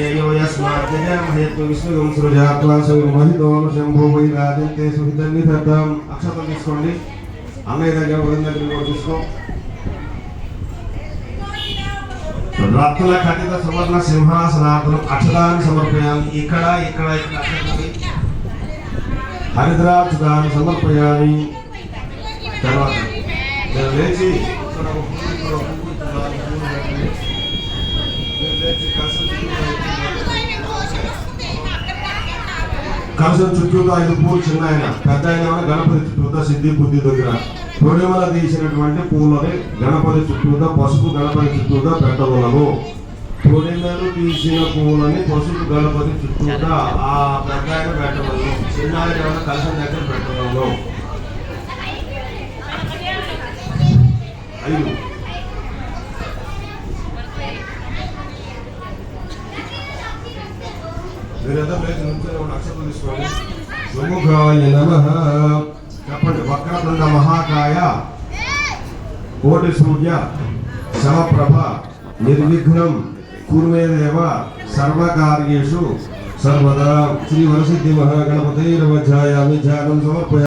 ఏయో యస్మాత్ జగన్మహేత్వ విష్ణుగం సృజాత్వాసం మహితోను శంభో వై రాజంతే సుహితాన్ని దత్తం అక్షతం తీసుకోండి అన్నయ్య దగ్గర వదిన దగ్గర కూడా తీసుకో రత్న ఖచ్చిత సువర్ణ సింహాసనార్థం అక్షరాన్ని సమర్పయామి ఇక్కడ ఇక్కడ ఇక్కడ అక్షరాన్ని హరిద్రాక్షరాన్ని సమర్పయామి తర్వాత నేను లేచి ఇక్కడ చుట్టూ కలశం చుట్టూతో ఐదు పూలు చిన్న ఆయన పెద్ద ఆయన గణపతి చుట్టూతో సిద్ధి బుద్ధి దగ్గర తొడిమల తీసినటువంటి పూలని గణపతి చుట్టూతో పసుపు గణపతి చుట్టూతో పెట్టవలను తొడిమలు తీసిన పూలని పసుపు గణపతి చుట్టూతో ఆ పెద్ద ఆయన పెట్టవలను చిన్న ఆయన కలశం దగ్గర పెట్టవలను ఐదు. సుముఖాయ నమ చెప్పండి వక్రతుండ మహాకాయ. కోటి సూర్య సమప్రభ నిర్విఘ్నం కుర్మేదేవ సర్వకార్యేషు సర్వదా శ్రీ వరసిద్ధి మహాగణపతి ధ్యాయామి ధ్యానం సమర్పయ